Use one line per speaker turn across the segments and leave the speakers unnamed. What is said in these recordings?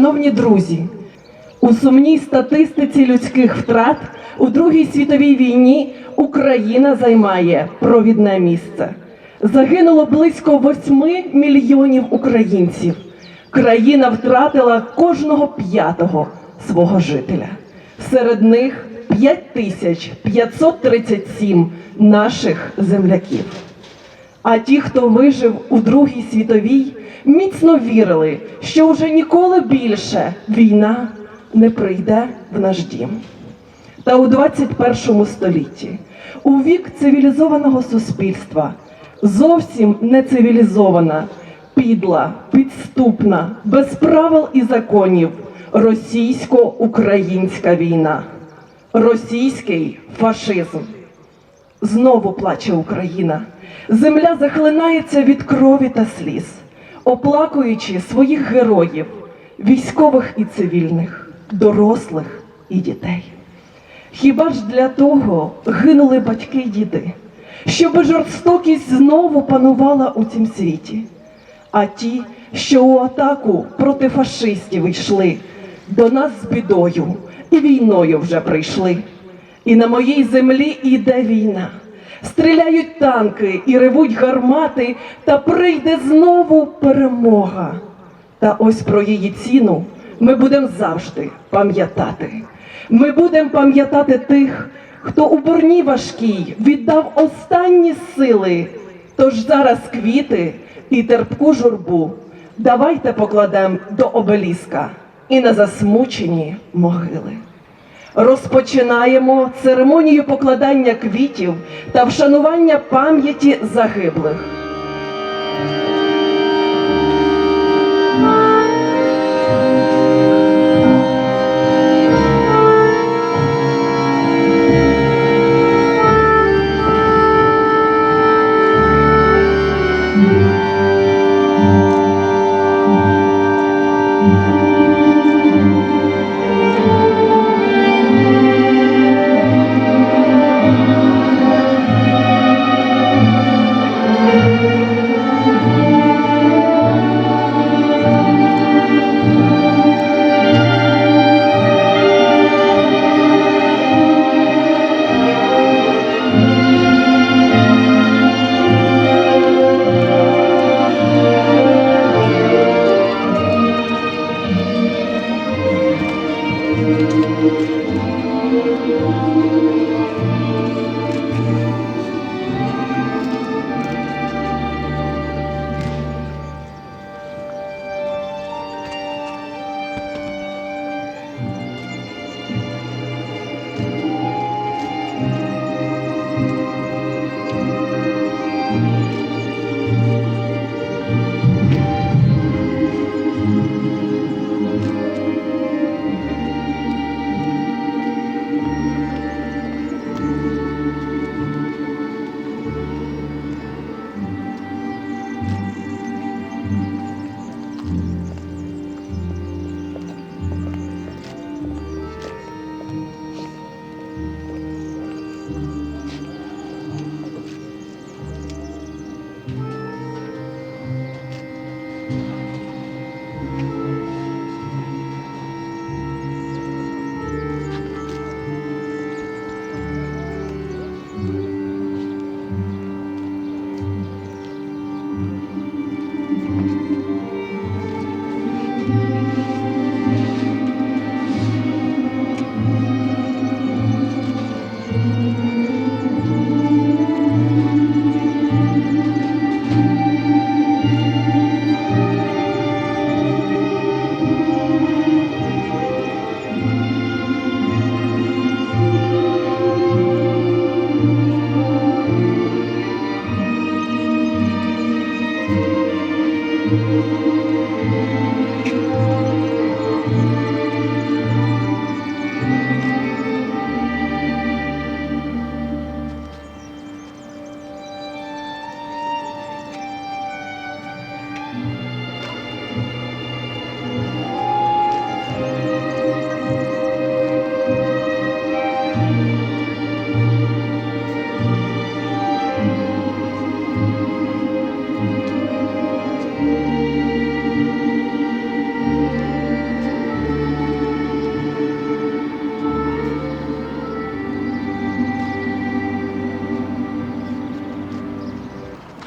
Шановні друзі, у сумній статистиці людських втрат у Другій світовій війні Україна займає провідне місце. Загинуло близько 8 мільйонів українців. Країна втратила кожного п'ятого свого жителя. Серед них 5537 наших земляків. А ті, хто вижив у Другій світовій, міцно вірили, що вже ніколи більше війна не прийде в наш дім. Та у 21 столітті, у вік цивілізованого суспільства, зовсім не цивілізована, підла, підступна, без правил і законів російсько-українська війна, російський фашизм. Знову плаче Україна. Земля захлинається від крові та сліз, оплакуючи своїх героїв, військових і цивільних, дорослих і дітей. Хіба ж для того гинули батьки й діди, щоб жорстокість знову панувала у цім світі? А ті, що у атаку проти фашистів йшли, до нас з бідою і війною вже прийшли. І на моїй землі іде війна. Стріляють танки і ревуть гармати, та прийде знову перемога. Та ось про її ціну ми будемо завжди пам'ятати. Ми будемо пам'ятати тих, хто у борні важкій віддав останні сили. Тож зараз квіти і терпку журбу давайте покладемо до обеліска і на засмучені могили. Розпочинаємо церемонію покладання квітів та вшанування пам'яті загиблих.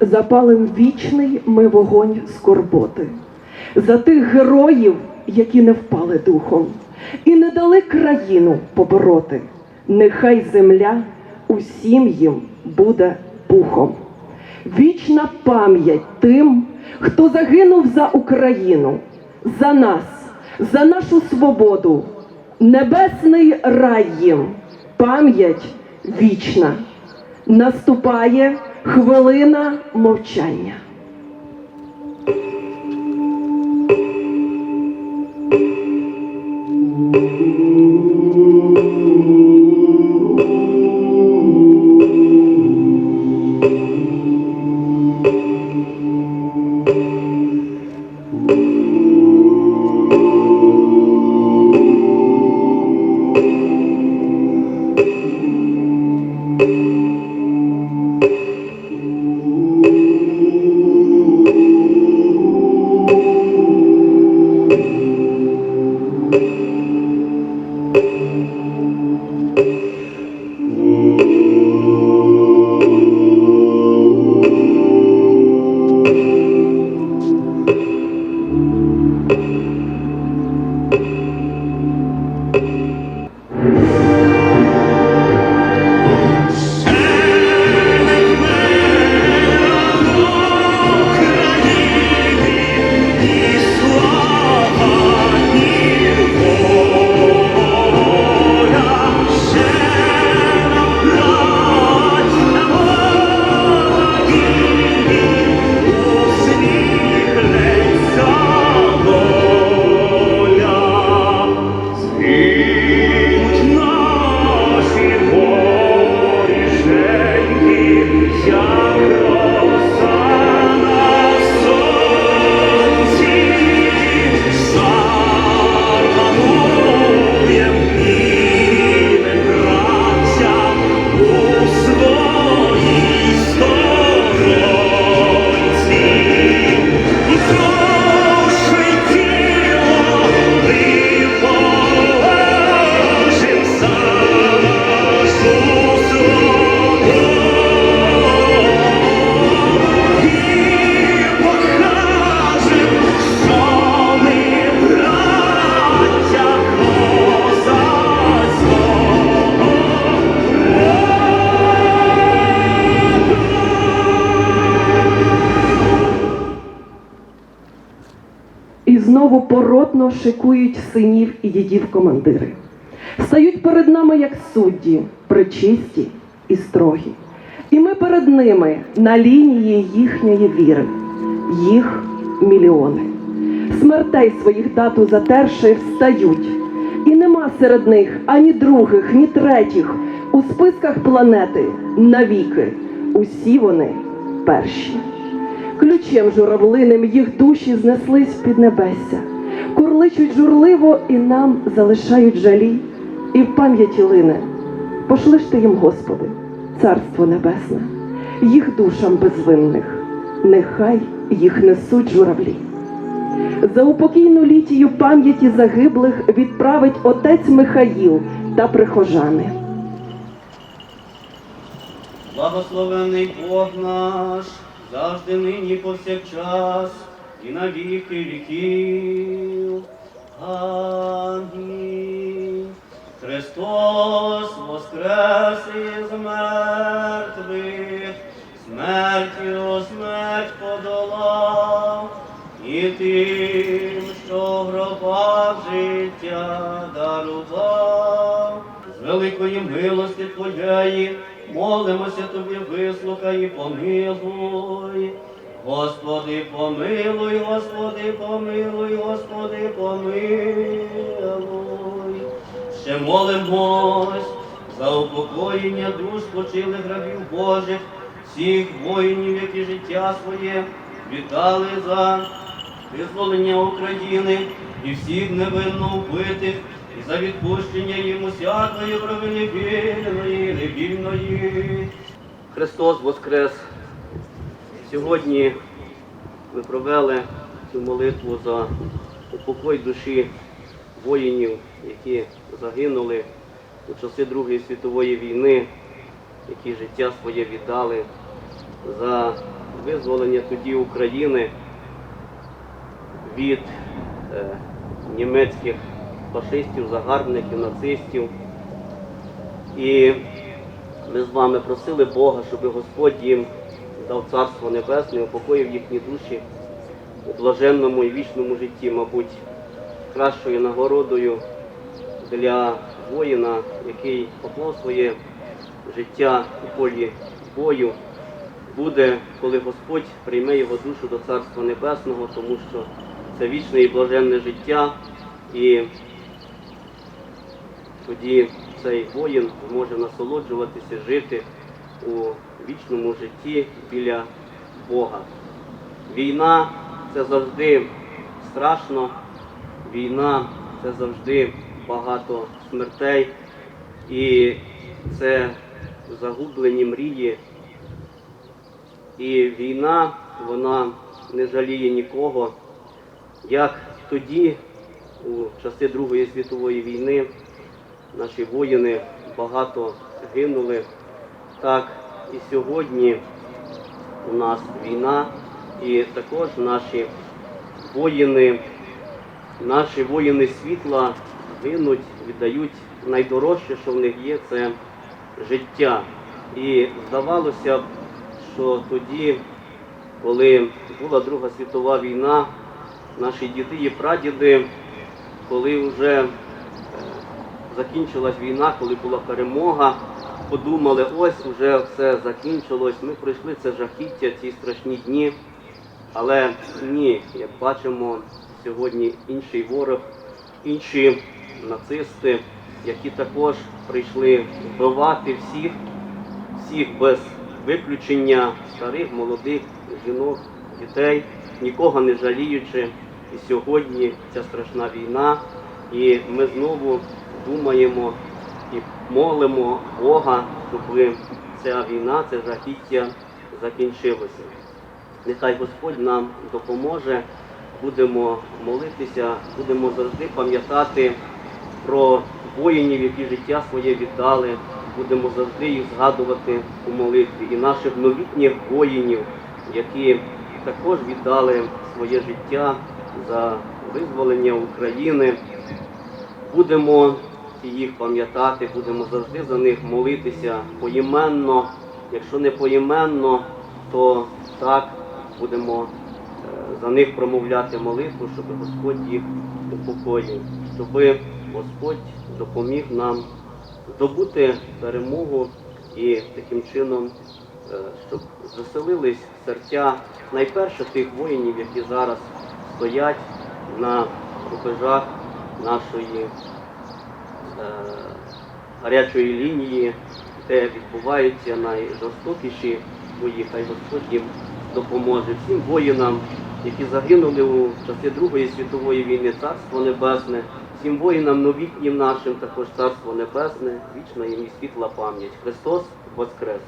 Запалим вічний ми вогонь скорботи, за тих героїв, які не впали духом, і не дали країну побороти. Нехай земля усім їм буде пухом. Вічна пам'ять тим, хто загинув за Україну, за нас, за нашу свободу, небесний рай їм, пам'ять вічна. Наступає хвилина мовчання. Шикують синів і дідів командири. Стають перед нами як судді, причисті і строгі. І ми перед ними на лінії їхньої віри, їх мільйони. Смертей своїх тату затерши встають. І нема серед них ані других, ні третіх у списках планети навіки. Усі вони перші. Ключем журавлиним їх душі знеслись в піднебесся, курличуть журливо і нам залишають жалі, і в пам'яті лине. Пошли ж ти їм, Господи, царство небесне, їх душам безвинних, нехай їх несуть журавлі. За упокійну літію пам'яті загиблих відправить отець Михаїл та прихожани.
Благословений Бог наш, завжди нині повсякчас, і на віки віків. Амінь. Христос воскрес із мертвих, смертю смерть подолав, і тим, що гробах життя дарував. З великої милості Твоєї молимося Тобі, вислухай і помилуй. Господи, помилуй, Господи, помилуй, Господи, помилуй. Ще молимось за упокоєння душ спочилих рабів Божих, всіх воїнів, які життя своє віддали за визволення України і всіх невинно вбитих, і за відпущення їм усякої провини вільної, невільної. Христос Воскрес! Сьогодні ми провели цю молитву за упокой душі воїнів, які загинули у часи Другої світової війни, які життя своє віддали за визволення тоді України від е, німецьких фашистів, загарбників, нацистів. І ми з вами просили Бога, щоб Господь їм дав царство небесне, упокоїв їхні душі у блаженному і вічному житті, мабуть, кращою нагородою для воїна, який поклав своє життя у полі бою, буде, коли Господь прийме його душу до Царства Небесного, тому що це вічне і блаженне життя, і тоді цей воїн зможе насолоджуватися, жити у вічному житті біля Бога. Війна це завжди страшно, війна це завжди багато смертей, і це загублені мрії. І війна, вона не жаліє нікого. Як тоді, у часи Другої світової війни, наші воїни багато гинули, так і сьогодні у нас війна, і також наші воїни, наші воїни світла гинуть, віддають найдорожче, що в них є, це життя. І здавалося б, що тоді, коли була Друга світова війна, наші діди і прадіди, коли вже е, закінчилась війна, коли була перемога, подумали, ось уже все закінчилось, ми пройшли це жахіття, ці страшні дні. Але ні, як бачимо, сьогодні інший ворог, інші нацисти, які також прийшли вбивати всіх, всіх без виключення старих, молодих, жінок, дітей, нікого не жаліючи. І сьогодні ця страшна війна, і ми знову думаємо і молимо Бога, щоб ця війна, це жахіття закінчилося. Нехай Господь нам допоможе, будемо молитися, будемо завжди пам'ятати про воїнів, які життя своє віддали, будемо завжди їх згадувати у молитві і наших новітніх воїнів, які також віддали своє життя за визволення України. Будемо їх пам'ятати, будемо завжди за них молитися поіменно. Якщо не поіменно, то так будемо е, за них промовляти молитву, щоб Господь їх упокоїв, щоб Господь допоміг нам здобути перемогу і таким чином, е, щоб заселились серця найперше тих воїнів, які зараз стоять на рубежах нашої гарячої лінії, де відбуваються найжорстокіші бої. Хай Господь їм допоможе всім воїнам, які загинули у часи Другої світової війни, Царство Небесне, всім воїнам новітнім нашим, також Царство Небесне, вічна їм і світла пам'ять. Христос Воскрес!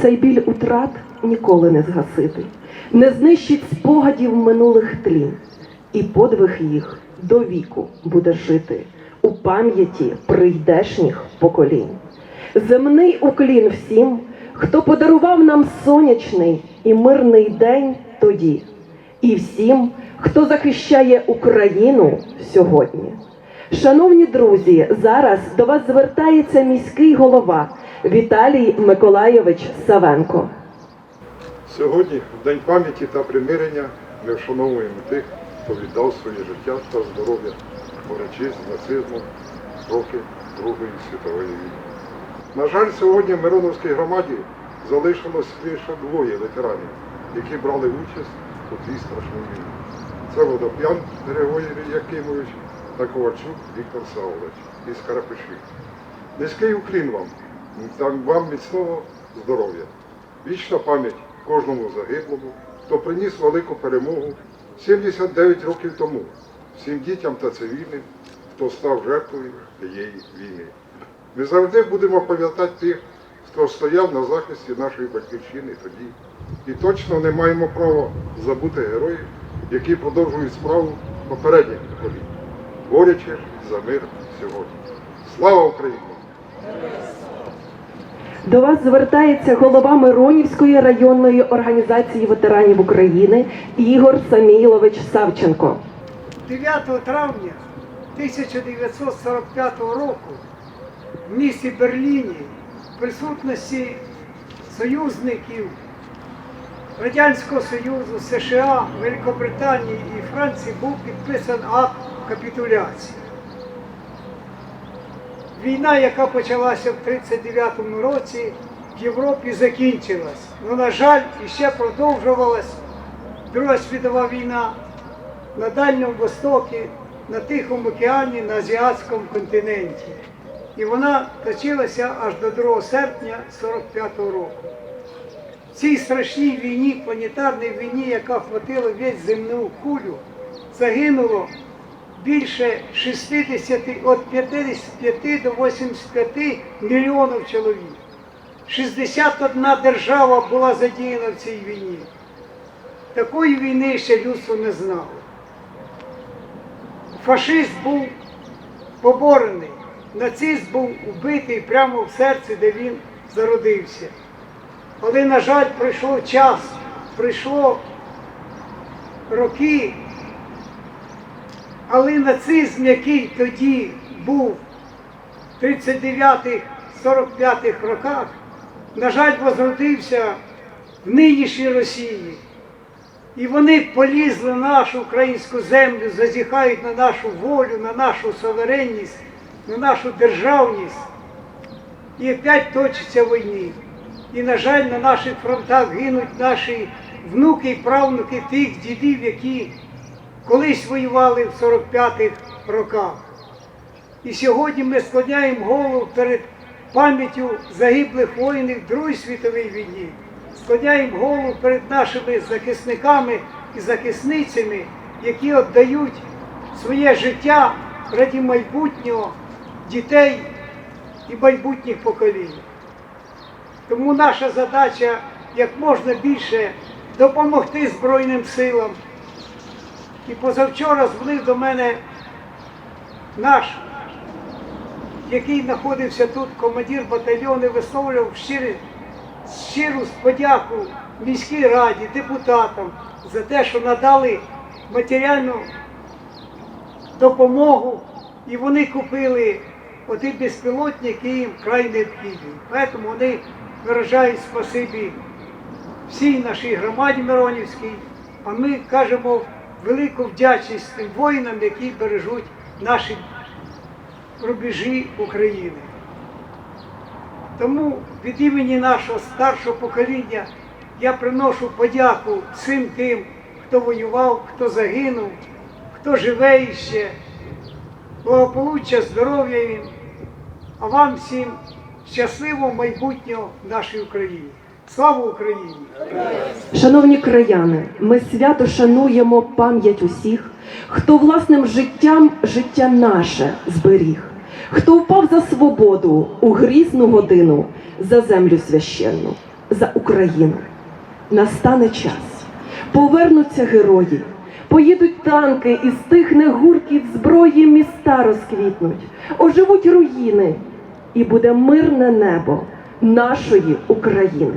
Цей біль утрат ніколи не згасити, не знищить спогадів минулих тлін, і подвиг їх до віку буде жити у пам'яті прийдешніх поколінь. Земний уклін всім, хто подарував нам сонячний і мирний день тоді, і всім, хто захищає Україну сьогодні. Шановні друзі, зараз до вас звертається міський голова Віталій Миколайович Савенко.
Сьогодні, в День пам'яті та примирення, ми вшановуємо тих, хто віддав своє життя та здоров'я, борючись з нацизмом роки Другої світової війни. На жаль, сьогодні в Мироновській громаді залишилось лише двоє ветеранів, які брали участь у цій страшній війні. Це Водоп'ян Григорій Якимович та Ковальчук Віктор Савович із Карапишів. Низький уклін вам вам міцного здоров'я. Вічна пам'ять кожному загиблому, хто приніс велику перемогу 79 років тому, всім дітям та цивільним, хто став жертвою тієї війни. Ми завжди будемо пам'ятати тих, хто стояв на захисті нашої батьківщини тоді. І точно не маємо права забути героїв, які продовжують справу попередніх поколінь, борючи за мир сьогодні. Слава Україні!
До вас звертається голова Миронівської районної організації ветеранів України Ігор Самілович Савченко.
9 травня 1945 року в місті Берліні в присутності союзників Радянського Союзу, США, Великобританії і Франції був підписаний акт капітуляції. Війна, яка почалася в 1939 році, в Європі закінчилась. Ну, на жаль, іще продовжувалась Друга світова війна на Дальньому Востокі, на Тихому океані, на Азіатському континенті. І вона точилася аж до 2 серпня 45-го року. В цій страшній війні, планетарній війні, яка охватила весь земну кулю, загинуло більше 60, від 55 до 85 мільйонів чоловік. 61 держава була задіяна в цій війні. Такої війни ще людство не знало. Фашист був поборений, нацист був убитий прямо в серці, де він зародився. Але, на жаль, пройшов час, пройшло роки, але нацизм, який тоді був в 39-45 роках, на жаль, возродився в нинішній Росії. І вони полізли на нашу українську землю, зазіхають на нашу волю, на нашу суверенність, на нашу державність. І опять точиться війни. І, на жаль, на наших фронтах гинуть наші внуки і правнуки тих дідів, які колись воювали в 45-х роках. І сьогодні ми склоняємо голову перед пам'яттю загиблих воїнів Другої світової війни. Склоняємо голову перед нашими захисниками і захисницями, які віддають своє життя раді майбутнього дітей і майбутніх поколінь. Тому наша задача як можна більше допомогти Збройним силам. І позавчора дзвонив до мене наш, який знаходився тут, командир батальйону, висловлював щирі, щиру подяку міській раді, депутатам за те, що надали матеріальну допомогу, і вони купили оті безпілотники, які їм край необхідні. Тому вони виражають спасибі всій нашій громаді Миронівській, а ми кажемо велику вдячність тим воїнам, які бережуть наші рубежі України. Тому від імені нашого старшого покоління я приношу подяку всім тим, хто воював, хто загинув, хто живе іще, благополуччя, здоров'я їм, а вам всім щасливого майбутнього в нашій Україні. Слава Україні!
Шановні краяни, ми свято шануємо пам'ять усіх, хто власним життям життя наше зберіг, хто впав за свободу у грізну годину, за землю священну, за Україну. Настане час, повернуться герої, поїдуть танки і стихне гуркіт зброї, міста розквітнуть, оживуть руїни, і буде мирне небо нашої України.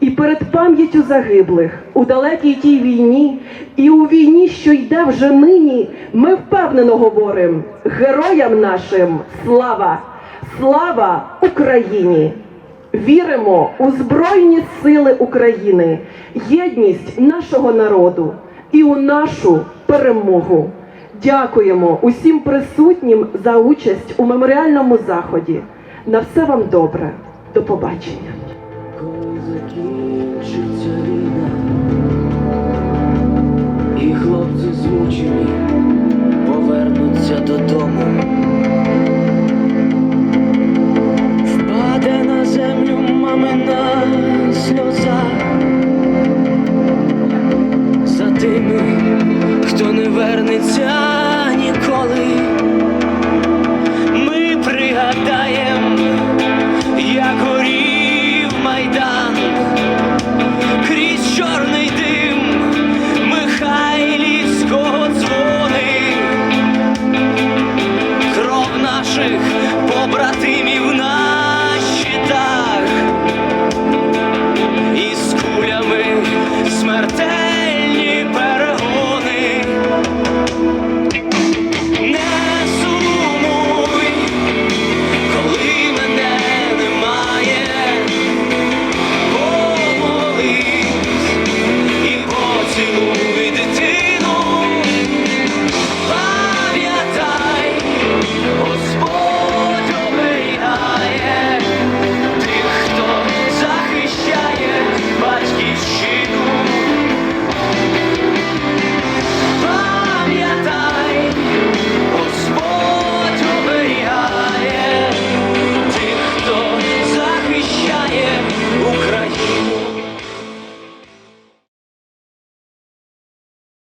І перед пам'яттю загиблих у далекій тій війні, і у війні, що йде вже нині, ми впевнено говоримо героям нашим слава! Слава Україні! Віримо у Збройні Сили України, єдність нашого народу і у нашу перемогу. Дякуємо усім присутнім за участь у меморіальному заході. На все вам добре. До побачення
закінчиться війна, і хлопці змучені повернуться додому. Впаде на землю мамина сльоза за тими, хто не вернеться ніколи.